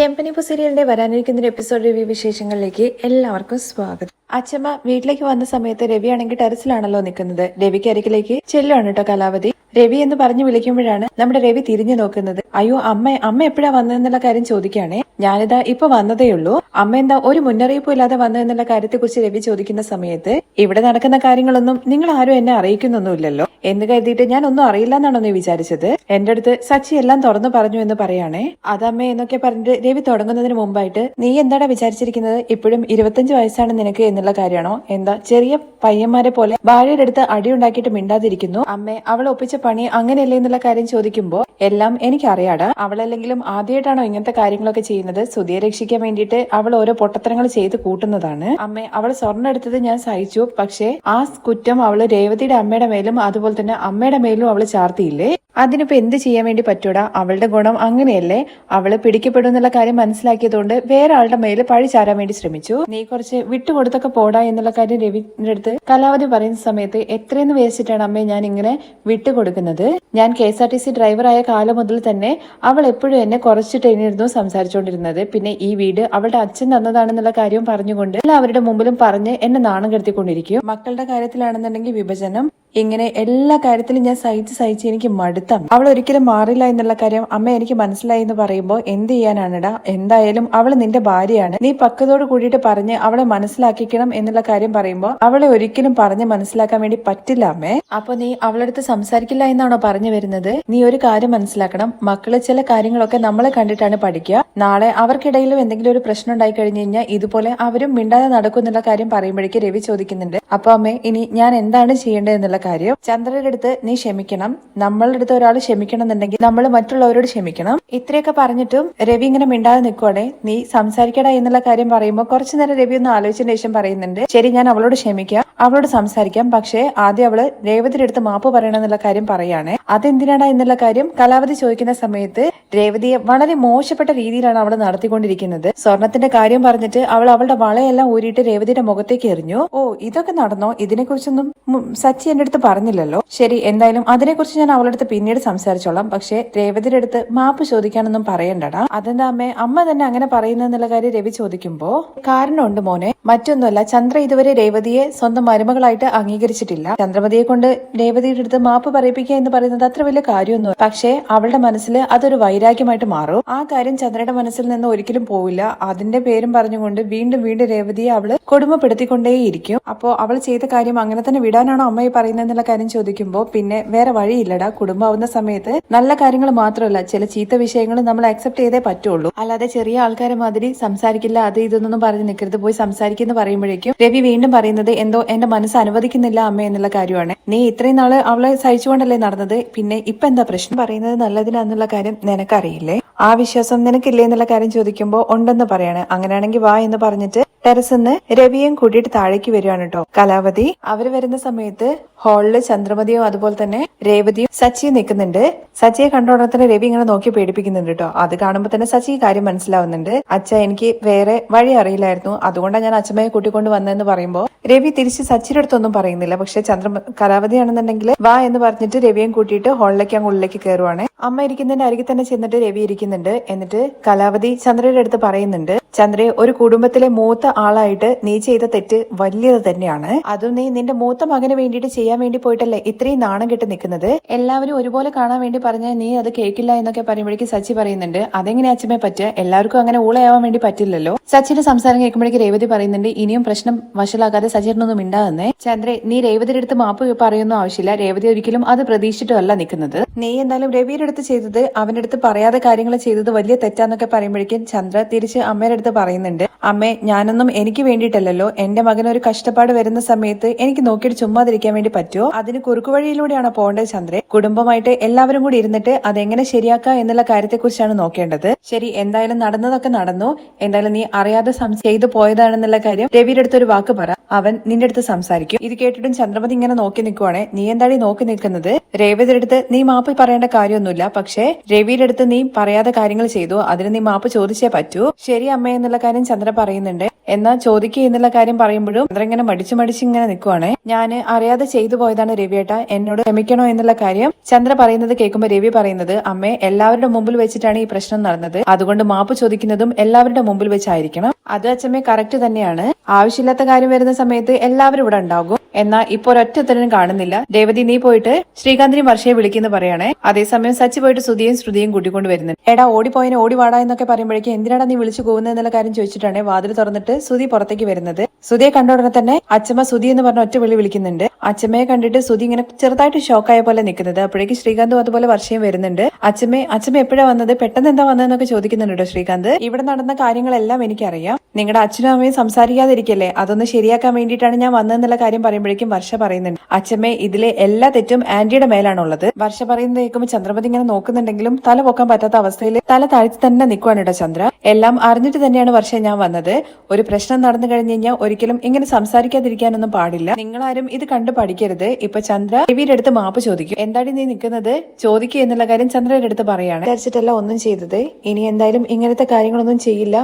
ചെമ്പനിപ്പു സീരിയലിന്റെ വരാനിരിക്കുന്ന episode review വിശേഷങ്ങളിലേക്ക് എല്ലാവർക്കും സ്വാഗതം. അച്ഛമ്മ വീട്ടിലേക്ക് വന്ന സമയത്ത് രവി ആണെങ്കിൽ ടെറസിലാണല്ലോ നിൽക്കുന്നത്. രവിക്ക് അരികിലേക്ക് ചെല്ലുവാണ് കേട്ടോ കലാവധി രവി എന്ന് പറഞ്ഞു വിളിക്കുമ്പോഴാണ് നമ്മുടെ രവി തിരിഞ്ഞു നോക്കുന്നത്. അയ്യോ അമ്മ അമ്മ എപ്പോഴാ വന്നതെന്നുള്ള കാര്യം ചോദിക്കുകയാണേ. ഞാനിതാ ഇപ്പൊ വന്നതേ ഉള്ളൂ. അമ്മ എന്താ ഒരു മുന്നറിയിപ്പും ഇല്ലാതെ വന്നതെന്നുള്ള കാര്യത്തെക്കുറിച്ച് രവി ചോദിക്കുന്ന സമയത്ത് ഇവിടെ നടക്കുന്ന കാര്യങ്ങളൊന്നും നിങ്ങൾ ആരും എന്നെ അറിയിക്കുന്നൊന്നുമില്ലല്ലോ. എന്ന് കരുതിയിട്ട് ഞാൻ ഒന്നും അറിയില്ല എന്നാണോ നീ വിചാരിച്ചത്? എന്റെ അടുത്ത് സച്ചി എല്ലാം തുറന്നു പറഞ്ഞു എന്ന് പറയാണേ. അതമ്മേ എന്നൊക്കെ പറഞ്ഞിട്ട് രവി തുടങ്ങുന്നതിന് മുമ്പായിട്ട് നീ എന്താണ് വിചാരിച്ചിരിക്കുന്നത്? ഇപ്പോഴും ഇരുപത്തഞ്ച് വയസ്സാണ് നിനക്ക് എന്നുള്ള കാര്യമാണോ? എന്താ ചെറിയ പയ്യന്മാരെ പോലെ ഭാര്യയുടെ അടുത്ത് അടിയുണ്ടാക്കിയിട്ട് മിണ്ടാതിരിക്കുന്നു? അമ്മേ അവൾ ഒപ്പിച്ച പണി അങ്ങനെയല്ലേ എന്നുള്ള കാര്യം ചോദിക്കുമ്പോൾ എല്ലാം എനിക്കറിയാടാ. അവളല്ലെങ്കിലും ആദ്യമായിട്ടാണോ ഇങ്ങനത്തെ കാര്യങ്ങളൊക്കെ ചെയ്യുന്നത്? സുധിയെ രക്ഷിക്കാൻ വേണ്ടിയിട്ട് അവൾ ഓരോ പൊട്ടത്തരങ്ങൾ ചെയ്ത് കൂട്ടുന്നതാണ്. അമ്മ അവൾ സ്വർണം എടുത്തത് ഞാൻ സഹിച്ചു. പക്ഷേ ആ കുറ്റം അവൾ രേവതിയുടെ അമ്മയുടെ മേലും അതുപോലെ തന്നെ അമ്മയുടെ മേലും അവൾ ചാർത്തിയില്ലേ? അതിനിപ്പോ എന്ത് ചെയ്യാൻ വേണ്ടി പറ്റൂടാ? അവളുടെ ഗുണം അങ്ങനെയല്ലേ? അവൾ പിടിക്കപ്പെടും എന്നുള്ള കാര്യം മനസ്സിലാക്കിയതുകൊണ്ട് വേറെ ആളുടെ മേൽ പഴി ചാരാൻ വേണ്ടി ശ്രമിച്ചു. നീ കുറച്ച് വിട്ടുകൊടുത്തൊക്കെ പോടാ എന്നുള്ള കാര്യം രവിന്റെ അടുത്ത് കലാവധി പറയുന്ന സമയത്ത് എത്രയെന്ന് വേസ്റ്റിട്ടാണ് അമ്മയെ ഞാൻ ഇങ്ങനെ വിട്ടുകൊടുക്കുന്നത്? ഞാൻ K S R T C ഡ്രൈവറായ കാലം മുതൽ തന്നെ അവൾ എപ്പോഴും എന്നെ കുറച്ചിട്ട് എന്നിരുന്നു സംസാരിച്ചുകൊണ്ടിരുന്നത്. പിന്നെ ഈ വീട് അവളുടെ അച്ഛൻ തന്നതാണെന്നുള്ള കാര്യം പറഞ്ഞുകൊണ്ട് എല്ലാവരുടെ മുമ്പിലും പറഞ്ഞ് എന്നെ നാണം കെടുത്തിക്കൊണ്ടിരിക്കും. മക്കളുടെ കാര്യത്തിലാണെന്നുണ്ടെങ്കിൽ വിഭജനം ഇങ്ങനെ എല്ലാ കാര്യത്തിലും ഞാൻ സഹിച്ച് സഹിച്ച് എനിക്ക് മടുത്തം അവൾ ഒരിക്കലും മാറില്ല എന്നുള്ള കാര്യം അമ്മ എനിക്ക് മനസ്സിലായി എന്ന് പറയുമ്പോൾ എന്ത് ചെയ്യാനാണെടാ? എന്തായാലും അവൾ നിന്റെ ഭാര്യയാണ്. നീ പക്കതോട് കൂടിയിട്ട് പറഞ്ഞ് അവളെ മനസ്സിലാക്കിക്കണം എന്നുള്ള കാര്യം പറയുമ്പോൾ അവളെ ഒരിക്കലും പറഞ്ഞ് മനസ്സിലാക്കാൻ വേണ്ടി പറ്റില്ല അമ്മേ. അപ്പൊ നീ അവളടുത്ത് സംസാരിക്കില്ല എന്നാണോ പറഞ്ഞു വരുന്നത്? നീ ഒരു കാര്യം മനസ്സിലാക്കണം. മക്കൾ ചില കാര്യങ്ങളൊക്കെ നമ്മളെ കണ്ടിട്ടാണ് പഠിക്കുക. നാളെ അവർക്കിടയിലും എന്തെങ്കിലും ഒരു പ്രശ്നം ഉണ്ടായി കഴിഞ്ഞു കഴിഞ്ഞാൽ ഇതുപോലെ അവരും മിണ്ടാതെ നടക്കുന്നുള്ള കാര്യം പറയുമ്പോഴേക്ക് രവി ചോദിക്കുന്നുണ്ട്. അപ്പൊ അമ്മേ ഇനി ഞാൻ എന്താണ് ചെയ്യേണ്ടത് എന്നുള്ള കാര്യം. ചന്ദ്രന്റെ അടുത്ത് നീ ക്ഷമിക്കണം. നമ്മളുടെ അടുത്ത് ഒരാൾ ക്ഷമിക്കണം എന്നുണ്ടെങ്കിൽ നമ്മൾ മറ്റുള്ളവരോട് ക്ഷമിക്കണം. ഇത്രയൊക്കെ പറഞ്ഞിട്ടും രവി ഇങ്ങനെ മിണ്ടാതെ നിൽക്കുവാണെ നീ സംസാരിക്കടാ എന്നുള്ള കാര്യം പറയുമ്പോൾ കുറച്ചു നേരം രവി ഒന്ന് ആലോചിച്ചതിന് ശേഷം പറയുന്നുണ്ട് ശരി ഞാൻ അവളോട് ക്ഷമിക്കാം. അവളോട് സംസാരിക്കാം. പക്ഷേ ആദ്യം അവൾ രേവതിയുടെ അടുത്ത് മാപ്പ് പറയണം എന്നുള്ള കാര്യം പറയാണ് അതെന്തിനാടാ എന്നുള്ള കാര്യം കലാവധി ചോദിക്കുന്ന സമയത്ത് രേവതിയെ വളരെ മോശപ്പെട്ട രീതിയിലാണ് അവൾ നടത്തിക്കൊണ്ടിരിക്കുന്നത്. സ്വർണത്തിന്റെ കാര്യം പറഞ്ഞിട്ട് അവൾ അവളുടെ വളയെല്ലാം ഊരിയിട്ട് രേവതിയുടെ മുഖത്തേക്ക് എറിഞ്ഞു. ഓ ഇതൊക്കെ നടന്നോ? ഇതിനെക്കുറിച്ചൊന്നും സച്ചി എന്റെ അടുത്ത് പറഞ്ഞില്ലല്ലോ. ശരി എന്തായാലും അതിനെക്കുറിച്ച് ഞാൻ അവളുടെ അടുത്ത് പിന്നീട് സംസാരിച്ചോളാം. പക്ഷേ രേവതിയുടെ അടുത്ത് മാപ്പ് ചോദിക്കാനൊന്നും പറയണ്ടടാ. അതെന്താ അമ്മേ അമ്മ തന്നെ അങ്ങനെ പറയുന്നെന്നുള്ള കാര്യം രവി ചോദിക്കുമ്പോ കാരണമുണ്ട് മോനെ. മറ്റൊന്നുമല്ല ചന്ദ്ര ഇതുവരെ രേവതിയെ സ്വന്തം മരുമകളായിട്ട് അംഗീകരിച്ചിട്ടില്ല. ചന്ദ്രമതിയെ കൊണ്ട് രേവതിയുടെ അടുത്ത് മാപ്പ് പറയിപ്പിക്കുക എന്ന് പറയുന്നത് അത്ര വലിയ കാര്യമൊന്നും പക്ഷേ അവളുടെ മനസ്സിൽ അതൊരു വൈരാഗ്യമായിട്ട് മാറും. ആ കാര്യം ചന്ദ്രയുടെ മനസ്സിൽ നിന്ന് ഒരിക്കലും പോവില്ല. അതിന്റെ പേരും പറഞ്ഞുകൊണ്ട് വീണ്ടും വീണ്ടും രേവതിയെ അവൾ കൊടുമപ്പെടുത്തിക്കൊണ്ടേയിരിക്കും. അപ്പോ അവൾ ചെയ്ത കാര്യം അങ്ങനെ തന്നെ വിടാനാണോ അമ്മയെ പറയുന്നതെന്നുള്ള കാര്യം ചോദിക്കുമ്പോൾ പിന്നെ വേറെ വഴിയില്ലടാ. കുടുംബമാവുന്ന സമയത്ത് നല്ല കാര്യങ്ങൾ മാത്രമല്ല ചില ചീത്ത വിഷയങ്ങൾ നമ്മൾ അക്സെപ്റ്റ് ചെയ്തേ പറ്റുള്ളൂ. അല്ലാതെ ചെറിയ ആൾക്കാരെ മാതിരി സംസാരിക്കില്ല അത് ഇതൊന്നും പറഞ്ഞ് നിൽക്കരുത് പോയി സംസാരിക്കുന്നു പറയുമ്പോഴേക്കും രവി വീണ്ടും പറയുന്നത് എന്തോ എന്റെ മനസ്സ് അനുവദിക്കുന്നില്ല അമ്മ എന്നുള്ള കാര്യമാണ്. നീ ഇത്രയും നാൾ അവളെ സഹിച്ചുകൊണ്ടല്ലേ നടന്നത്? പിന്നെ ഇപ്പൊ എന്താ പ്രശ്നം? പറയുന്നത് നല്ലതിനാന്നുള്ള കാര്യം നിനക്കറിയില്ലേ? ആ വിശ്വാസം നിനക്കില്ലേ എന്നുള്ള കാര്യം ചോദിക്കുമ്പോൾ ഉണ്ടെന്ന് പറയാണ്. അങ്ങനെയാണെങ്കിൽ വാ എന്ന് പറഞ്ഞിട്ട് ടെറസിന്ന് രവിയും കൂട്ടിയിട്ട് താഴേക്ക് വരികയാണ് കേട്ടോ കലാവതി അവർ വരുന്ന സമയത്ത് ഹാളിൽ ചന്ദ്രമതിയും അതുപോലെ തന്നെ രേവതിയും സച്ചിയും നിൽക്കുന്നുണ്ട്. സച്ചിയെ കണ്ടോടനെ തന്നെ രവി ഇങ്ങനെ നോക്കി പേടിപ്പിക്കുന്നുണ്ട് കേട്ടോ അത് കാണുമ്പോൾ തന്നെ സച്ചി കാര്യം മനസ്സിലാവുന്നുണ്ട്. അച്ഛ എനിക്ക് വേറെ വഴി അറിയില്ലായിരുന്നു. അതുകൊണ്ടാണ് ഞാൻ അച്ഛമ്മയെ കൂട്ടിക്കൊണ്ട് വന്നതെന്ന് പറയുമ്പോൾ രവി തിരിച്ച് സച്ചിയുടെ അടുത്തൊന്നും പറയുന്നില്ല. പക്ഷെ ചന്ദ്ര കലാവതി ആണെന്നുണ്ടെങ്കിൽ വാ എന്ന് പറഞ്ഞിട്ട് രവിയും കൂട്ടിയിട്ട് ഹാളിലേക്ക് അങ്ങ് ഉള്ളിലേക്ക് കയറുവാണ് അമ്മ ഇരിക്കുന്നതിന്റെ അരികിൽ തന്നെ ചെന്നിട്ട് രവി ഇരിക്കുന്നുണ്ട്. എന്നിട്ട് കലാവതി ചന്ദ്രയുടെ അടുത്ത് പറയുന്നുണ്ട്. ചന്ദ്രയെ ഒരു കുടുംബത്തിലെ മൂത്ത ആളായിട്ട് നീ ചെയ്ത തെറ്റ് വലിയത് തന്നെയാണ്. അതും നീ നിന്റെ മൂത്ത മകന് വേണ്ടിയിട്ട് ചെയ്യാൻ വേണ്ടി പോയിട്ടല്ലേ ഇത്രയും നാണം കെട്ട് നിൽക്കുന്നത്? എല്ലാവരും ഒരുപോലെ കാണാൻ വേണ്ടി പറഞ്ഞാൽ നീ അത് കേൾക്കില്ല എന്നൊക്കെ പറയുമ്പോഴേക്കും സച്ചി പറയുന്നുണ്ട്. അതെങ്ങനെ അച്ഛമ്മേ പറ്റുക? എല്ലാവർക്കും അങ്ങനെ ഊളയാവാൻ വേണ്ടി പറ്റില്ലല്ലോ. സച്ചിന്റെ സംസാരം കേൾക്കുമ്പോഴേക്കും രേവതി പറയുന്നുണ്ട് ഇനിയും പ്രശ്നം വഷളാക്കാതെ സച്ചിനൊന്നും മിണ്ടാതെന്നേ. ചന്ദ്രെ നീ രേവതിയുടെ അടുത്ത് മാപ്പ് പറയുന്ന ആവശ്യമില്ല. രേവതി ഒരിക്കലും അത് പ്രതീക്ഷിച്ചിട്ടല്ല നിൽക്കുന്നത്. നീ എന്തായാലും രവിയുടെ അടുത്ത് ചെയ്തത് അവന്റെ അടുത്ത് പറയാതെ കാര്യങ്ങൾ ചെയ്തത് വലിയ തെറ്റാന്നൊക്കെ പറയുമ്പോഴേക്കും ചന്ദ്ര തിരിച്ച് അമ്മയുടെ അടുത്ത് പറയുന്നുണ്ട് അമ്മേ ഞാനൊന്നും എനിക്ക് വേണ്ടിയിട്ടല്ലല്ലോ. എന്റെ മകൻ ഒരു കഷ്ടപ്പാട് വരുന്ന സമയത്ത് എനിക്ക് നോക്കിയിട്ട് ചുമ്മാതിരിക്കാൻ വേണ്ടി പറ്റുമോ അതിന് കുറുക്കുവഴിയിലൂടെയാണ് പോകേണ്ടത് ചന്ദ്രെ. കുടുംബമായിട്ട് എല്ലാവരും കൂടി ഇരുന്നിട്ട് അതെങ്ങനെ ശരിയാക്കാം എന്നുള്ള കാര്യത്തെക്കുറിച്ചാണ് നോക്കേണ്ടത്. ശരി എന്തായാലും നടന്നതൊക്കെ നടന്നു. എന്തായാലും നീ അറിയാതെ ചെയ്തു പോയതാണെന്നുള്ള കാര്യം രവിയുടെ അടുത്തൊരു വാക്ക് പറ. അവൻ നിന്റെ അടുത്ത് സംസാരിക്കും. ഇത് കേട്ടിട്ടും ചന്ദ്രമതി ഇങ്ങനെ നോക്കി നിൽക്കുവാണെ നീ എന്താടി നോക്കി നിൽക്കുന്നത്? രേവതിയുടെ അടുത്ത് നീ മാപ്പ് പറയേണ്ട കാര്യമൊന്നുമില്ല. പക്ഷേ രവിയുടെ അടുത്ത് നീ പറയാതെ കാര്യങ്ങൾ ചെയ്തു. അതിന് നീ മാപ്പ് ചോദിച്ചേ പറ്റൂ. ശരി അമ്മ എന്നുള്ള കാര്യം ചന്ദ്ര പറയുന്നുണ്ട്. എന്നാ ചോദിക്കുക എന്നുള്ള കാര്യം പറയുമ്പോഴും ഇങ്ങനെ മടിച്ചു മടിച്ച് ഇങ്ങനെ നിൽക്കുവാണേ ഞാൻ അറിയാതെ ചെയ്തു പോയതാണ് രവിയേട്ട. എന്നോട് ക്ഷമിക്കണോ എന്നുള്ള കാര്യം ചന്ദ്ര പറയുന്നത് കേൾക്കുമ്പോൾ രവി പറയുന്നത് അമ്മേ എല്ലാവരുടെ മുമ്പിൽ വെച്ചിട്ടാണ് ഈ പ്രശ്നം നടന്നത്. അതുകൊണ്ട് മാപ്പ് ചോദിക്കുന്നതും എല്ലാവരുടെ മുമ്പിൽ വെച്ചായിരിക്കണം. അത് അച്ഛമ്മേ കറക്റ്റ് തന്നെയാണ്. ആവശ്യമില്ലാത്ത കാര്യം വരുന്ന സമയത്ത് എല്ലാവരും ഇവിടെ ഉണ്ടാകും. എന്നാ ഇപ്പൊ ഒരൊറ്റത്തരനും കാണുന്നില്ല. രേവതി നീ പോയിട്ട് ശ്രീകാന്തിനെയും വർഷയെ വിളിക്കുന്ന പറയണേ. അതേസമയം സച്ചി പോയിട്ട് ശ്രുതിയും ശ്രുതിയും കൂട്ടിക്കൊണ്ട് വരുന്നുണ്ട്. എടാ ഓടിപ്പോയനെ ഓടി വാടാ എന്നൊക്കെ പറയുമ്പോഴേക്കും എന്തിനാടാ നീ വിളിച്ചു പോകുന്നത് എന്നുള്ള കാര്യം ചോദിച്ചിട്ടാണ് വാതിൽ തുറന്നിട്ട് സുതി പുറത്തേക്ക് വരുന്നത്. സുതിയെ കണ്ട ഉടനെ തന്നെ അച്ഛമ്മ സുതി എന്ന് പറഞ്ഞ ഒറ്റ വിളി വിളിക്കുന്നുണ്ട്. അച്ഛമ്മയെ കണ്ടിട്ട് സുതി ഇങ്ങനെ ചെറുതായിട്ട് ഷോക്കായ പോലെ നിൽക്കുന്നത്. അപ്പോഴേക്ക് ശ്രീകാന്തും അതുപോലെ വർഷയും വരുന്നുണ്ട്. അച്ഛമ്മ അച്ഛമ്മ എപ്പോഴാ വന്നത്? പെട്ടെന്ന് എന്താ വന്നതെന്നൊക്കെ ചോദിക്കുന്നുണ്ട് ശ്രീകാന്ത്? ഇവിടെ നടന്ന കാര്യങ്ങളെല്ലാം എനിക്കറിയാം. നിങ്ങളുടെ അച്ഛനും അമ്മയും സംസാരിക്കാതിരിക്കല്ലേ? അതൊന്ന് ശരിയാക്കാൻ വേണ്ടിയിട്ടാണ് ഞാൻ വന്നതെന്നുള്ള കാര്യം പറയുമ്പോഴേക്കും വർഷ പറയുന്നുണ്ട്. അച്ഛമ്മേ ഇതിലെ എല്ലാ തെറ്റും ആന്റിയുടെ മേലാണുള്ളത്. വർഷ പറയുന്നത് കേൾക്കുമ്പോൾ ചന്ദ്രപതി ഇങ്ങനെ നോക്കുന്നുണ്ടെങ്കിലും തല പൊക്കാൻ പറ്റാത്ത അവസ്ഥയിൽ തല താഴ്ത്തി തന്നെ നിൽക്കുവാണ് ചന്ദ്ര. എല്ലാം അറിഞ്ഞിട്ട് തന്നെയാണ് വർഷ ഞാൻ വന്നത്. ഒരു പ്രശ്നം നടന്നു കഴിഞ്ഞു കഴിഞ്ഞാൽ ഒരിക്കലും ഇങ്ങനെ സംസാരിക്കാതിരിക്കാനൊന്നും പാടില്ല. നിങ്ങളാരും ഇത് കണ്ടു പഠിക്കരുത്. ഇപ്പൊ ചന്ദ്ര രവിയുടെ അടുത്ത് മാപ്പ് ചോദിക്കും. എന്താടി നീ നിൽക്കുന്നത് ചോദിക്കുക എന്നുള്ള കാര്യം ചന്ദ്രയുടെ അടുത്ത് പറയാണ്. വിചാരിച്ചിട്ടല്ല ഒന്നും ചെയ്തത്. ഇനി എന്തായാലും ഇങ്ങനത്തെ കാര്യങ്ങളൊന്നും ചെയ്യില്ല.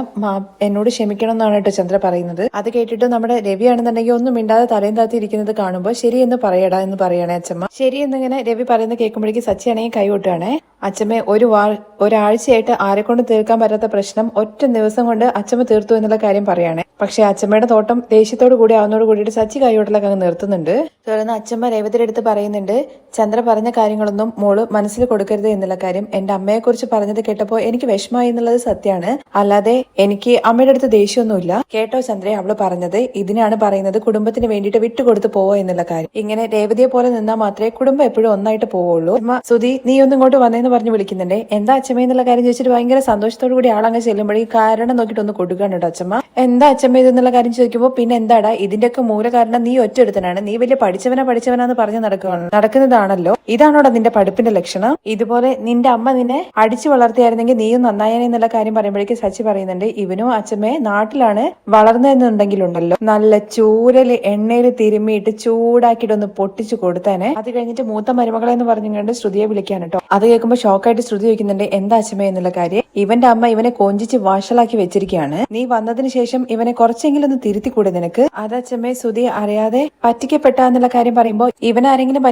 എന്നോട് ക്ഷമിക്കണം എന്നാണ് കേട്ടോ ചന്ദ്ര പറയുന്നത്. അത് കേട്ടിട്ട് നമ്മുടെ രവിയാണെന്നുണ്ടെങ്കിൽ ഒന്നും മിണ്ടാതെ തലയും താത്തി ഇരിക്കുന്നത് കാണുമ്പോൾ ശരി എന്ന് പറയടാ എന്ന് പറയണേ അച്ഛമ്മ ശരി എന്നിങ്ങനെ രവി പറയുന്നത് കേൾക്കുമ്പോഴേക്ക് സച്ചിയാണെങ്കിൽ കൈവിട്ടാണേ അച്ഛമ്മ ഒരു വാ ഒരാഴ്ചയായിട്ട് ആരെക്കൊണ്ട് തീർക്കാൻ പറ്റാത്ത പ്രശ്നം ഒറ്റ ദിവസം കൊണ്ട് അച്ഛമ്മ തീർത്തു എന്നുള്ള കാര്യം പറയാണ്. പക്ഷെ അച്ഛമ്മയുടെ തോട്ടം ദേഷ്യത്തോട് കൂടി അവനോട് കൂടിയിട്ട് സച്ചി കൈയോട്ടിലൊക്കെ അങ്ങ് നിർത്തുന്നുണ്ട്. തുടർന്ന് അച്ഛമ്മ രേവതിയുടെ അടുത്ത് പറയുന്നുണ്ട് ചന്ദ്ര പറഞ്ഞ കാര്യങ്ങളൊന്നും മോൾ മനസ്സിൽ കൊടുക്കരുത് എന്നുള്ള കാര്യം എന്റെ അമ്മയെ കുറിച്ച് പറഞ്ഞത് കേട്ടപ്പോ എനിക്ക് വിഷമമായി എന്നുള്ളത് സത്യമാണ്. അല്ലാതെ എനിക്ക് അമ്മയുടെ അടുത്ത് ദേഷ്യമൊന്നുമില്ല. കേട്ടോ ചന്ദ്രയെ അവൾ പറഞ്ഞത്. ഇതിനാണ് പറയുന്നത്. കുടുംബത്തിന് വേണ്ടിയിട്ട് വിട്ടുകൊടുത്ത് പോവോ എന്നുള്ള കാര്യം. ഇങ്ങനെ രേവതിയെ പോലെ നിന്നാൽ മാത്രമേ കുടുംബം എപ്പോഴും ഒന്നായിട്ട് പോവുള്ളൂ. അമ്മ സുധി നീ ഒന്നും ഇങ്ങോട്ട് വന്നേന്ന് പറഞ്ഞ് വിളിക്കുന്നുണ്ട്. എന്താ അച്ഛമ്മ എന്നുള്ള കാര്യം ചോദിച്ചിട്ട് ഭയങ്കര സന്തോഷത്തോടു കൂടി ആളങ്ങ് ചെല്ലുമ്പോഴേ കാരണം നോക്കിയിട്ട് ഒന്ന് കേട്ടോ അച്ഛമ്മ. എന്താ അച്ഛമ്മ ഇതെന്നുള്ള കാര്യം ചോദിക്കുമ്പോൾ പിന്നെ എന്താടാ ഇതിന്റെയൊക്കെ മൂല കാരണം നീ ഒറ്റ നീ വലിയ പഠിച്ചവനാ പഠിച്ചവനാന്ന് പറഞ്ഞ് നടക്കുകയാണ്. നടക്കുന്നതാണല്ലോ ഇതാണോടാ നിന്റെ പഠിപ്പിന്റെ ലക്ഷണം? ഇതുപോലെ നിന്റെ അമ്മ നിന്നെ അടിച്ചു വളർത്തിയായിരുന്നെങ്കിൽ നീയും നന്നായേനെ എന്നുള്ള കാര്യം പറയുമ്പോഴേക്കും സച്ചി പറയുന്നുണ്ട് ഇവനും അച്ഛമ്മയെ നാട്ടിലാണ് വളർന്നതെന്നുണ്ടെങ്കിലുണ്ടല്ലോ. നല്ല ചൂരൽ എണ്ണയിൽ തിരുമ്മിയിട്ട് ചൂടാക്കിയിട്ട് ഒന്ന് പൊട്ടിച്ചു കൊടുത്തേനെ. അത് കഴിഞ്ഞിട്ട് മൂത്ത മരുമകളെ എന്ന് പറഞ്ഞുകൊണ്ട് ശ്രുതിയെ വിളിക്കാൻ കേട്ടോ. അത് കേൾക്കുമ്പോൾ ഷോക്കായിട്ട് ശ്രുതി ചോദിക്കുന്നുണ്ട് എന്താ അച്ഛമ്മ എന്നുള്ള കാര്യം? ഇവന്റെ അമ്മ ഇവനെ കൊഞ്ചിച്ച് വാഷലാക്കി വെച്ചിരിക്കുകയാണ്. നീ വന്നതിന് ശേഷം ഇവനെ കുറച്ചെങ്കിലും ഒന്ന് തിരുത്തിക്കൂടെ നിനക്ക്? അതച്ഛമ്മേ ശ്രുതി അറിയാതെ പറ്റിക്കപ്പെട്ട എന്നുള്ള കാര്യം പറയുമ്പോൾ ഇവൻ ആരെങ്കിലും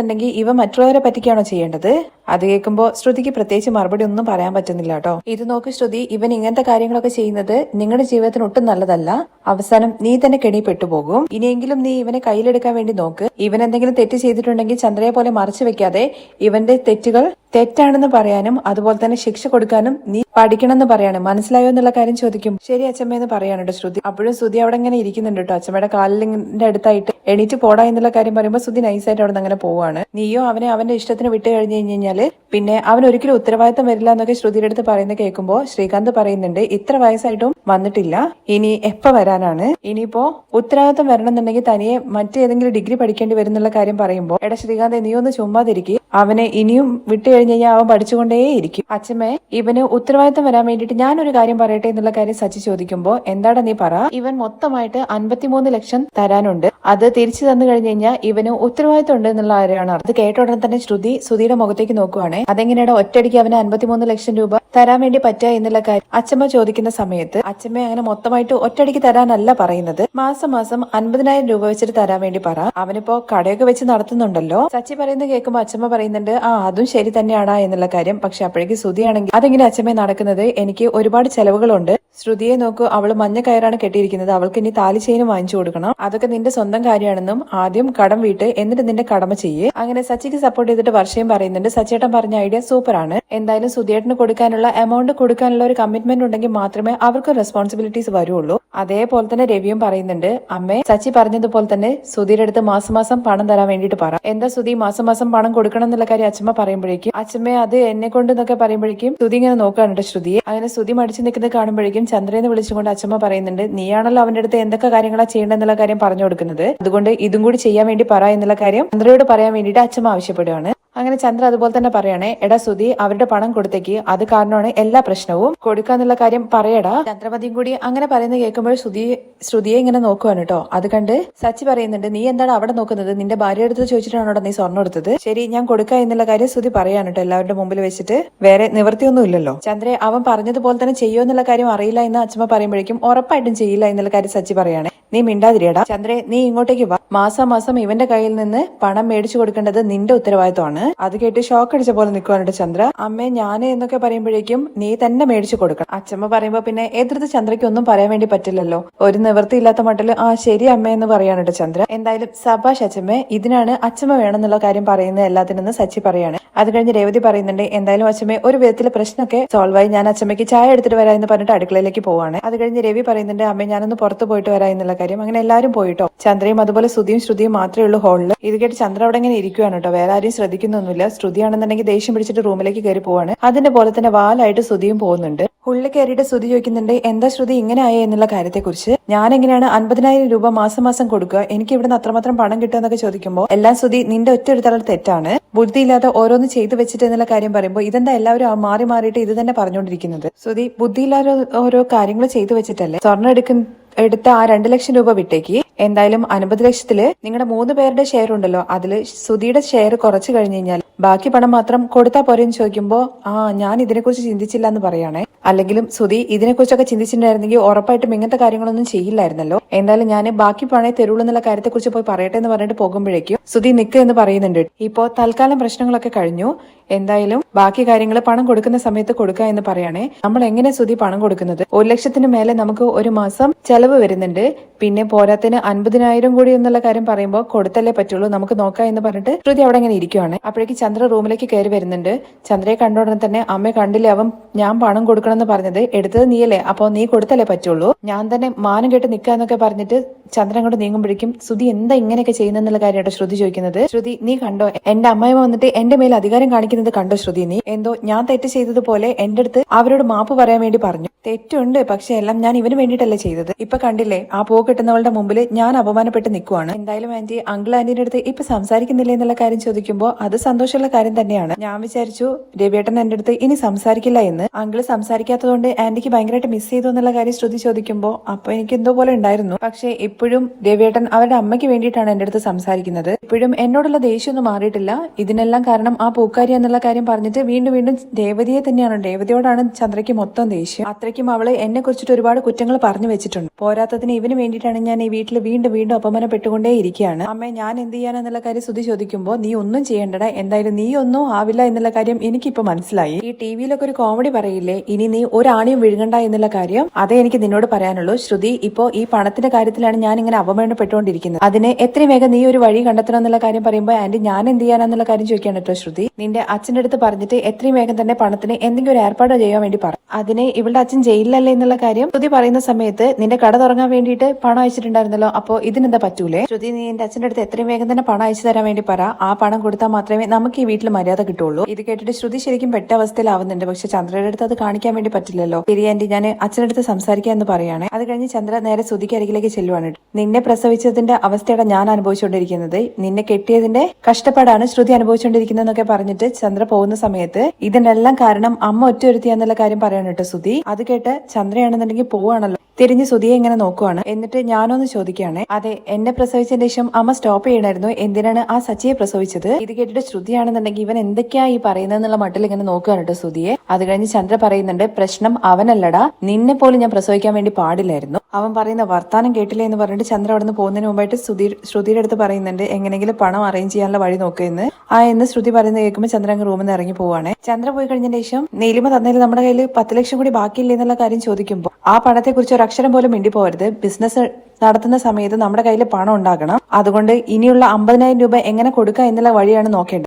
പറ്റിച്ചിട്ടുണ്ടെന്നുണ്ടെങ്കിൽ ഇവ മറ്റുള്ളവരെ പറ്റിക്കാണോ ചെയ്യേണ്ടത്? അത് കേൾക്കുമ്പോൾ ശ്രുതിക്ക് പ്രത്യേകിച്ച് മറുപടി ഒന്നും പറയാൻ പറ്റുന്നില്ല കേട്ടോ. ഇത് നോക്ക് ശ്രുതി ഇവൻ ഇങ്ങനത്തെ കാര്യങ്ങളൊക്കെ ചെയ്യുന്നത് നിങ്ങളുടെ ജീവിതത്തിന് ഒട്ടും നല്ലതല്ല. അവസാനം നീ തന്നെ കെണി പെട്ടുപോകും ഇനിയെങ്കിലും നീ ഇവനെ കയ്യിലെടുക്കാൻ വേണ്ടി നോക്ക്. ഇവൻ എന്തെങ്കിലും തെറ്റ് ചെയ്തിട്ടുണ്ടെങ്കിൽ ചന്ദ്രയെ പോലെ മറച്ചു വെക്കാതെ ഇവന്റെ തെറ്റുകൾ തെറ്റാണെന്ന് പറയാനും അതുപോലെ തന്നെ ശിക്ഷ കൊടുക്കാനും നീ പഠിക്കണം എന്ന് പറയാനും മനസ്സിലായോ എന്നുള്ള കാര്യം ചോദിക്കും. ശരി അച്ഛമ്മ എന്ന് പറയാനുണ്ട് ശ്രുതി. അപ്പോഴും ശ്രുതി അവിടെ ഇങ്ങനെ ഇരിക്കുന്നുണ്ട് കേട്ടോ. അച്ഛമ്മയുടെ കാലിന്റെ അടുത്തായിട്ട് എണീറ്റ് പോടാ എന്നുള്ള കാര്യം പറയുമ്പോൾ ശ്രുതി നൈസായിട്ട് അവിടെ നിന്ന് അങ്ങനെ പോവാണ്. നീയോ അവനെ അവന്റെ ഇഷ്ടത്തിന് വിട്ട് കഴിഞ്ഞു കഴിഞ്ഞാൽ പിന്നെ അവൻ ഒരിക്കലും ഉത്തരവാദിത്തം വരില്ല എന്നൊക്കെ ശ്രുതിയുടെ അടുത്ത് പറയുന്നത് കേൾക്കുമ്പോൾ ശ്രീകാന്ത് പറയുന്നുണ്ട് ഇത്ര വയസ്സായിട്ടും വന്നിട്ടില്ല. ഇനി എപ്പ വരാനാണ്? ഇനിയിപ്പോ ഉത്തരവാദിത്തം വരണമെന്നുണ്ടെങ്കിൽ തനിയെ മറ്റേതെങ്കിലും ഡിഗ്രി പഠിക്കേണ്ടി വരുന്നുള്ള കാര്യം പറയുമ്പോൾ എടാ ശ്രീകാന്ത് നീ ഒന്ന് ചുമ്മാതിരിക്കും. അവനെ ഇനിയും വിട്ടു കഴിഞ്ഞ് കഴിഞ്ഞാൽ അവൻ പഠിച്ചുകൊണ്ടേയിരിക്കും. അച്ഛമ്മേ ഇവന് ഉത്തരവാദിത്തം വരാൻ വേണ്ടിയിട്ട് ഞാനൊരു കാര്യം പറയട്ടെ എന്നുള്ള കാര്യം സച്ചി ചോദിക്കുമ്പോൾ എന്താടാ നീ പറ? ഇവൻ മൊത്തമായിട്ട് അൻപത്തിമൂന്ന് ലക്ഷം തരാനുണ്ട്. അത് തിരിച്ചു തന്നു കഴിഞ്ഞു കഴിഞ്ഞാൽ ഇവന് ഉത്തരവാദിത്തം ഉണ്ട് എന്നുള്ള കാര്യമാണ് അത് കേട്ട ഉടനെ തന്നെ ശ്രുതി സുധിയുടെ മുഖത്തേക്ക് നോക്കുവാണ് അതെങ്ങനെയാണ് ഒറ്റയടിക്ക് അവന് അൻപത്തിമൂന്ന് ലക്ഷം രൂപ തരാൻ വേണ്ടി പറ്റുക എന്നുള്ള കാര്യം അച്ഛമ്മ ചോദിക്കുന്ന സമയത്ത് അച്ഛമ്മ അങ്ങനെ മൊത്തമായിട്ട് ഒറ്റയടിക്ക് തരാനല്ല പറയുന്നത്. മാസം മാസം അൻപതിനായിരം രൂപ വെച്ചിട്ട് തരാൻ വേണ്ടി പറ. അവനിപ്പോ കടയൊക്കെ വെച്ച് നടത്തുന്നുണ്ടല്ലോ. സച്ചി പറയുന്നത് കേൾക്കുമ്പോൾ അച്ഛമ്മ പറയുന്നുണ്ട് ആ അതും ശരി തന്നെയാടാ എന്നുള്ള കാര്യം. പക്ഷെ അപ്പോഴേക്ക് ശ്രുതിയാണെങ്കിൽ അതെങ്ങനെ അച്ഛമ്മ നടക്കുന്നത്? എനിക്ക് ഒരുപാട് ചെലവുകളുണ്ട്. ശ്രുതിയെ നോക്കൂ അവൾ മഞ്ഞ കയറാണ് കെട്ടിയിരിക്കുന്നത്. അവൾക്ക് ഇനി താലി ചെയിനും വാങ്ങിച്ചു കൊടുക്കണം. അതൊക്കെ നിന്റെ സ്വന്തം കാര്യമാണെന്നും ആദ്യം കടം വീട്ട് എന്നിട്ട് നിന്റെ കടമ ചെയ്യേ. അങ്ങനെ സച്ചിക്ക് സപ്പോർട്ട് ചെയ്തിട്ട് വർഷയും പറയുന്നുണ്ട് സച്ചേട്ടൻ പറഞ്ഞ ഐഡിയ സൂപ്പറാണ്. എന്തായാലും സുധിയേട്ടന് കൊടുക്കാനുള്ള എമൗണ്ട് കൊടുക്കാനുള്ള ഒരു കമ്മിറ്റ്മെന്റ് ഉണ്ടെങ്കിൽ മാത്രമേ അവർക്ക് റെസ്പോൺസിബിലിറ്റീസ് വരുള്ളൂ. അതേപോലെ തന്നെ രവിയും പറയുന്നുണ്ട് അമ്മേ സച്ചി പറഞ്ഞതുപോലെ തന്നെ സുധീരുടെ അടുത്ത് മാസം മാസം പണം തരാൻ വേണ്ടിട്ട് പറ. എന്താ സുധി മാസം മാസം പണം കൊടുക്കണം എന്നുള്ള കാര്യം അച്ഛമ്മ പറയുമ്പോഴേക്കും അച്ഛമ്മ അത് എന്നെ കൊണ്ട് എന്നൊക്കെ പറയുമ്പോഴേക്കും സുധി ഇങ്ങനെ നോക്കാനുണ്ട് ശ്രുതിയെ. അങ്ങനെ സുധി മടിച്ചു നിൽക്കുന്നത് കാണുമ്പോഴേക്കും ചന്ദ്രനെ വിളിച്ചുകൊണ്ട് അച്ഛമ്മ പറയുന്നുണ്ട് നീയാണല്ലോ അവന്റെ അടുത്ത് എന്തൊക്കെ കാര്യങ്ങളാ ചെയ്യേണ്ടെന്നുള്ള കാര്യം പറഞ്ഞു കൊടുക്കുന്നത്. അതുകൊണ്ട് ഇതും കൂടി ചെയ്യാൻ വേണ്ടി പറ എന്നുള്ള കാര്യം ചന്ദ്രയോട് പറയാൻ വേണ്ടിയിട്ട് അച്ഛമ്മ ആവശ്യപ്പെടുകയാണ് അങ്ങനെ ചന്ദ്ര അതുപോലെ തന്നെ പറയണേ എടാ സുധി അവരുടെ പണം കൊടുത്തേക്ക്. അത് കാരണമാണ് എല്ലാ പ്രശ്നവും. കൊടുക്കാന്നുള്ള കാര്യം പറയടാ. ചന്ദ്രമതിയും കൂടി അങ്ങനെ പറയുന്നത് കേൾക്കുമ്പോൾ ശ്രുതി ശ്രുതിയെ ഇങ്ങനെ നോക്കുവാണ് കേട്ടോ അത് കണ്ട് സച്ചി പറയുന്നുണ്ട് നീ എന്താണ് അവിടെ നോക്കുന്നത്? നിന്റെ ഭാര്യ എടുത്ത് ചോദിച്ചിട്ടാണോ നീ സ്വർണം എടുത്തത്? ശരി ഞാൻ കൊടുക്ക എന്നുള്ള കാര്യം സുധി പറയാണ് കേട്ടോ എല്ലാവരുടെ മുമ്പിൽ വെച്ചിട്ട്. വേറെ നിവൃത്തിയൊന്നും ഇല്ലല്ലോ. ചന്ദ്രയെ അവൻ പറഞ്ഞതുപോലെ തന്നെ ചെയ്യുമോ എന്നുള്ള കാര്യം അറിയില്ല എന്ന് അച്ഛമ്മ പറയുമ്പോഴേക്കും ഉറപ്പായിട്ടും ചെയ്യില്ല എന്നുള്ള കാര്യം സച്ചി പറയാണ്. നീ മിണ്ടാതിരിയടാ. ചന്ദ്രേ നീ ഇങ്ങോട്ടേക്ക് വാ. മാസം മാസം ഇവന്റെ കയ്യിൽ നിന്ന് പണം മേടിച്ചു കൊടുക്കേണ്ടത് നിന്റെ ഉത്തരവാദിത്തമാണ് അത് കേട്ട് ഷോക്ക് അടിച്ച പോലെ നിൽക്കുവാനുണ്ട് ചന്ദ്ര. അമ്മേ ഞാൻ എന്നൊക്കെ പറയുമ്പോഴേക്കും നീ തന്നെ മേടിച്ചു കൊടുക്കണം. അച്ഛമ്മ പറയുമ്പോ പിന്നെ എതിർത്ത് ചന്ദ്രയ്ക്ക് ഒന്നും പറയാൻ വേണ്ടി പറ്റില്ലല്ലോ. ഒരു നിവൃത്തിയില്ലാത്ത മട്ടിൽ ആ ശരി അമ്മ എന്ന് പറയാനുണ്ട് ചന്ദ്ര. എന്തായാലും സഭാഷ് അച്ഛമ്മ ഇതിനാണ് അച്ഛമ്മ വേണമെന്നുള്ള കാര്യം പറയുന്നത് എല്ലാത്തിനെന്ന് സച്ചി പറയാണ്. അത് കഴിഞ്ഞ് രേവതി പറയുന്നുണ്ട് എന്തായാലും അച്ഛമ്മ ഒരു വിധത്തിലെ പ്രശ്നമൊക്കെ സോൾവ് ആയി. ഞാൻ അച്ഛമ്മയ്ക്ക് ചായ എടുത്തിട്ട് വരാം എന്ന് പറഞ്ഞിട്ട് അടുക്കളയിലേക്ക് പോവാണ്. അത് കഴിഞ്ഞ് രവി പറയുന്നുണ്ട് അമ്മ ഞാനൊന്ന് പുറത്ത് പോയിട്ട് വരാം എന്നുള്ള കാര്യം. അങ്ങനെ എല്ലാവരും പോയിട്ടോ. ചന്ദ്രയും അതുപോലെ സുധിയും ശ്രുതിയും മാത്രമേ ഉള്ളൂ ഹോളിൽ ഇത് കേട്ട് ചന്ദ്ര അവിടെ ഇങ്ങനെ ഇരിക്കുവാണ് കേട്ടോ വേറെ ആരും ശ്രദ്ധിക്കുന്നൊന്നുമില്ല ശ്രുതിയാണെന്നുണ്ടെങ്കിൽ ദേഷ്യം പിടിച്ചിട്ട് റൂമിലേക്ക് കയറി പോവാണ്. അതിന്റെ പോലെ തന്നെ വാലായിട്ട് ശ്രുതിയും പോകുന്നുണ്ട്. ഉള്ളിൽ കയറിയിട്ട് ശ്രുതി ചോദിക്കുന്നുണ്ട് എന്താ ശ്രുതി ഇങ്ങനെ ആയ? എന്നുള്ള കാര്യത്തെക്കുറിച്ച്. ഞാൻ എങ്ങനെയാണ് അൻപതിനായിരം രൂപ മാസം മാസം കൊടുക്കുക? എനിക്ക് ഇവിടുന്ന് അത്രമാത്രം പണം കിട്ടുക എന്നൊക്കെ ചോദിക്കുമ്പോൾ എല്ലാം ശ്രുതി നിന്റെ ഒറ്റ എടുത്തുള്ള തെറ്റാണ്. ബുദ്ധിയില്ലാതെ ഓരോന്ന് ചെയ്തു വെച്ചിട്ട് എന്നുള്ള കാര്യം പറയുമ്പോൾ ഇതെന്താ എല്ലാവരും മാറി മാറിയിട്ട് ഇത് തന്നെ പറഞ്ഞുകൊണ്ടിരിക്കുന്നത് ശ്രുതി ബുദ്ധിയില്ലാതെ ഓരോ കാര്യങ്ങൾ ചെയ്തു വെച്ചിട്ടല്ലേ? സ്വർണം എടുക്കുന്ന എടുത്ത ആ രണ്ട് ലക്ഷം രൂപ വിട്ടേക്ക്. എന്തായാലും അൻപത് ലക്ഷത്തിൽ നിങ്ങളുടെ മൂന്ന് പേരുടെ ഷെയർ ഉണ്ടല്ലോ. അതിൽ സുധിയുടെ ഷെയർ കുറച്ചു കഴിഞ്ഞു കഴിഞ്ഞാൽ ബാക്കി പണം മാത്രം കൊടുത്താൽ പോരെന്ന് ചോദിക്കുമ്പോ ആ ഞാൻ ഇതിനെക്കുറിച്ച് ചിന്തിച്ചില്ല എന്ന് പറയാണേ. അല്ലെങ്കിലും സുധി ഇതിനെക്കുറിച്ചൊക്കെ ചിന്തിച്ചിട്ടുണ്ടായിരുന്നെങ്കിൽ ഉറപ്പായിട്ടും ഇങ്ങനത്തെ കാര്യങ്ങളൊന്നും ചെയ്യില്ലായിരുന്നല്ലോ. എന്തായാലും ഞാൻ ബാക്കി പണേ തരുള്ളൂ എന്നുള്ള കാര്യത്തെക്കുറിച്ച് പോയി പറയട്ടെ എന്ന് പറഞ്ഞിട്ട് പോകുമ്പോഴേക്കും സുധി നിക്ക് എന്ന് പറയുന്നുണ്ട്. ഇപ്പോ തൽക്കാലം പ്രശ്നങ്ങളൊക്കെ കഴിഞ്ഞു. എന്തായാലും ബാക്കി കാര്യങ്ങൾ പണം കൊടുക്കുന്ന സമയത്ത് കൊടുക്കുക എന്ന് പറയണേ. നമ്മൾ എങ്ങനെ സുധി പണം കൊടുക്കുന്നത്? ഒരു ലക്ഷത്തിന് മേലെ നമുക്ക് ഒരു മാസം ചെലവ് വരുന്നുണ്ട്. പിന്നെ പോരാത്തിന് അൻപതിനായിരം കൂടി എന്നുള്ള കാര്യം പറയുമ്പോൾ കൊടുത്തല്ലേ പറ്റുള്ളൂ. നമുക്ക് നോക്കാം എന്ന് പറഞ്ഞിട്ട് ശ്രുതി അവിടെ ഇങ്ങനെ ഇരിക്കുവാണ്. അപ്പോഴേക്ക് ചന്ദ്ര റൂമിലേക്ക് കയറി വരുന്നുണ്ട്. ചന്ദ്രയെ കണ്ടോടനെ തന്നെ അമ്മ കണ്ടില്ലേ? അവൻ ഞാൻ പണം കൊടുക്കണം എന്ന് പറഞ്ഞത് എടുത്തത് നീയല്ലേ? അപ്പൊ നീ കൊടുത്തല്ലേ പറ്റുള്ളൂ? ഞാൻ തന്നെ മാനം കേട്ട് നിൽക്കാന്നൊക്കെ പറഞ്ഞിട്ട് ചന്ദ്രൻ അങ്ങോട്ട് നീങ്ങുമ്പോഴേക്കും ശ്രുതി എന്താ ഇങ്ങനെയൊക്കെ ചെയ്യുന്നെന്നുള്ള കാര്യമായിട്ട് ശ്രുതി ചോദിക്കുന്നത്. ശ്രുതി നീ കണ്ടോ? എന്റെ അമ്മയമ്മ വന്നിട്ട് എന്റെ മേൽ അധികാരം കാണിക്കുന്നത് കണ്ടോ ശ്രുതി നീ? എന്തോ ഞാൻ തെറ്റ് ചെയ്തതുപോലെ എന്റെ അടുത്ത് അവരോട് മാപ്പ് പറയാൻ വേണ്ടി പറഞ്ഞു. തെറ്റുണ്ട് പക്ഷെ എല്ലാം ഞാൻ ഇവന് വേണ്ടിയിട്ടല്ലേ ചെയ്തത്. ഇപ്പൊ കണ്ടില്ലേ ആ പൂ കിട്ടുന്നവളുടെ മുമ്പിൽ ഞാൻ അപമാനപ്പെട്ട് നിൽക്കുവാണ് എന്തായാലും ആന്റി അങ്കിൾ ആന്റിന്റെ അടുത്ത് ഇപ്പൊ സംസാരിക്കുന്നില്ലേ എന്നുള്ള കാര്യം ചോദിക്കുമ്പോൾ അത് സന്തോഷമുള്ള കാര്യം തന്നെയാണ്. ഞാൻ വിചാരിച്ചു രവിയേട്ടൻ എന്റെ അടുത്ത് ഇനി സംസാരിക്കില്ല എന്ന്. അങ്കിൾ സംസാരിക്കാത്തതുകൊണ്ട് ആന്റിക്ക് ഭയങ്കരമായിട്ട് മിസ് ചെയ്തു എന്നുള്ള കാര്യം ശ്രുതി ചോദിക്കുമ്പോൾ അപ്പൊ എനിക്ക് എന്തോ പോലെ ഉണ്ടായിരുന്നു. പക്ഷെ ഇപ്പോഴും രവിയേട്ടൻ അവരുടെ അമ്മയ്ക്ക് വേണ്ടിയിട്ടാണ് എന്റെ അടുത്ത് സംസാരിക്കുന്നത്. ഇപ്പോഴും എന്നോടുള്ള ദേഷ്യമൊന്നും മാറിയിട്ടില്ല. ഇതിനെല്ലാം കാരണം ആ പൂക്കാരി എന്നുള്ള കാര്യം പറഞ്ഞിട്ട് വീണ്ടും വീണ്ടും രേവതിയെ തന്നെയാണ്. രേവതിയോടാണ് ചന്ദ്രയ്ക്ക് മൊത്തം ദേഷ്യം. അത്രയ്ക്കും അവളെ എന്നെ കുറിച്ചിട്ട് ഒരുപാട് കുറ്റങ്ങൾ പറഞ്ഞു വെച്ചിട്ടുണ്ട്. പോരാത്തതിന് ഇവന് വേണ്ടിയിട്ടാണ് ഞാൻ ഈ വീട്ടിൽ വീണ്ടും വീണ്ടും അപമാനപ്പെട്ടുകൊണ്ടേ ഇരിക്കുകയാണ്. അമ്മ ഞാൻ എന്ത് ചെയ്യാനെന്നുള്ള കാര്യം ശ്രുതി ചോദിക്കുമ്പോൾ നീ ഒന്നും ചെയ്യേണ്ടടാ. എന്തായാലും നീ ഒന്നും ആവില്ല എന്നുള്ള കാര്യം എനിക്കിപ്പോ മനസ്സിലായി. ഈ ടി വിയിലൊക്കെ ഒരു കോമഡി പറയില്ലേ? ഇനി നീ ഒരാണിയും വിഴുങ്ങണ്ട എന്നുള്ള കാര്യം അതേ എനിക്ക് നിന്നോട് പറയാനുള്ളൂ. ശ്രുതി ഇപ്പോ ഈ പണത്തിന്റെ കാര്യത്തിലാണ് ഞാൻ ഇങ്ങനെ അപമാനപ്പെട്ടുകൊണ്ടിരിക്കുന്നത്. അതിന് എത്രയും വേഗം നീ ഒരു വഴി കണ്ടെത്തണം എന്നുള്ള കാര്യം പറയുമ്പോൾ ആന്റി ഞാൻ എന്ത് ചെയ്യാനെന്നുള്ള കാര്യം ചോദിക്കാൻ കേട്ടോ ശ്രുതി. നിന്റെ അച്ഛന്റെ അടുത്ത് പറഞ്ഞിട്ട് എത്രയും വേഗം തന്നെ പണത്തിന് എന്തെങ്കിലും ഒരു ഏർപ്പാട് ചെയ്യാൻ വേണ്ടി പറ. അതിനെ ഇവളുടെ അച്ഛൻ ജയിലിലല്ലേ എന്നുള്ള കാര്യം ശ്രുതി പറയുന്ന സമയത്ത് നിന്റെ കട തുടങ്ങാൻ വേണ്ടിയിട്ട് പണം അയച്ചിട്ടുണ്ടായിരുന്നല്ലോ. അപ്പോ ഇതിനെന്താ പറ്റൂലേ? ശ്രുതി നീ എന്റെ അച്ഛന്റെ അടുത്ത് എത്രയും വേഗം തന്നെ പണം അയച്ചു തരാൻ വേണ്ടി പറ. ആ പണം കൊടുത്താൽ മാത്രമേ നമുക്ക് ഈ വീട്ടിൽ മര്യാദ കിട്ടുള്ളൂ. ഇത് കേട്ടിട്ട് ശ്രുതി ശരിക്കും പെട്ട അവസ്ഥയിലാവുന്നുണ്ട്. പക്ഷെ ചന്ദ്രയുടെ അടുത്ത് അത് കാണിക്കാൻ വേണ്ടി പറ്റില്ലല്ലോ. ശരി ആന്റി ഞാൻ അച്ഛനടുത്ത് സംസാരിക്കാം എന്ന് പറയുകയാണ്. അത് കഴിഞ്ഞ് ചന്ദ്ര നേരെ ശ്രുതിക്ക് അരികിലേക്ക് ചെല്ലുവാണ്. നിന്നെ പ്രസവിച്ചതിന്റെ അവസ്ഥയുടെ ഞാൻ അനുഭവിച്ചുകൊണ്ടിരിക്കുന്നത്. നിന്നെ കെട്ടിയതിന്റെ കഷ്ടപ്പാടാണ് ശ്രുതി അനുഭവിച്ചുകൊണ്ടിരിക്കുന്നതെന്നൊക്കെ പറഞ്ഞിട്ട് ചന്ദ്ര പോകുന്ന സമയത്ത് ഇതിനെല്ലാം കാരണം അമ്മ ഒറ്റ ഒരുത്തിയെന്നുള്ള കാര്യം പറയാണ് ശ്രുതി. അത് കേട്ട് ചന്ദ്രയാണെന്നുണ്ടെങ്കിൽ പോവാണല്ലോ. തിരിഞ്ഞ് സുധിയെ ഇങ്ങനെ നോക്കുവാണ്. എന്നിട്ട് ഞാനൊന്ന് ചോദിക്കുകയാണ് അതെ എന്നെ പ്രസവിച്ചതിന് ശേഷം അമ്മ സ്റ്റോപ്പ് ചെയ്യണമായിരുന്നു എന്തിനാണ് ആ സച്ചിയെ പ്രസവിച്ചത്? ഇത് കേട്ടിട്ട് ശ്രുതിയാണെന്നുണ്ടെങ്കിൽ ഇവൻ എന്തൊക്കെയാ ഈ പറയുന്നതെന്നുള്ള മട്ടിൽ ഇങ്ങനെ നോക്കുകയാണ് കേട്ടോ സുധിയെ. അത് കഴിഞ്ഞ് ചന്ദ്ര പറയുന്നുണ്ട് പ്രശ്നം അവനല്ലടാ. നിന്നെ പോലും ഞാൻ പ്രസവിക്കാൻ വേണ്ടി പാടില്ലായിരുന്നു. അവൻ പറയുന്ന വർത്താനം കേട്ടില്ലേ എന്ന് പറഞ്ഞിട്ട് ചന്ദ്ര അവിടെ നിന്ന് പോകുന്നതിന് മുമ്പായിട്ട് ശ്രുതി ശ്രുതിയുടെ അടുത്ത് പറയുന്നുണ്ട് എങ്ങനെയെങ്കിലും പണം അറേഞ്ച് ചെയ്യാനുള്ള വഴി നോക്കുമെന്ന് ആ എന്ന് ശ്രുതി പറയുന്നത് കേൾക്കുമ്പോൾ ചന്ദ്ര അങ്ങ് റൂമിൽ നിന്ന് ഇറങ്ങി പോവാണ് ചന്ദ്ര പോയി കഴിഞ്ഞതിന് ശേഷം നീലിമ തന്നതിൽ നമ്മുടെ കയ്യിൽ പത്ത് ലക്ഷം കൂടി ബാക്കിയില്ലേ എന്നുള്ള കാര്യം ചോദിക്കുമ്പോൾ ആ പണത്തെ കുറിച്ച് ഒരു അക്ഷരം പോലും മിണ്ടി പോകരുത് ബിസിനസ് നടത്തുന്ന സമയത്ത് നമ്മുടെ കയ്യിൽ പണം ഉണ്ടാകണം. അതുകൊണ്ട് ഇനിയുള്ള അമ്പതിനായിരം രൂപ എങ്ങനെ കൊടുക്കുക എന്നുള്ള വഴിയാണ് നോക്കേണ്ടത്.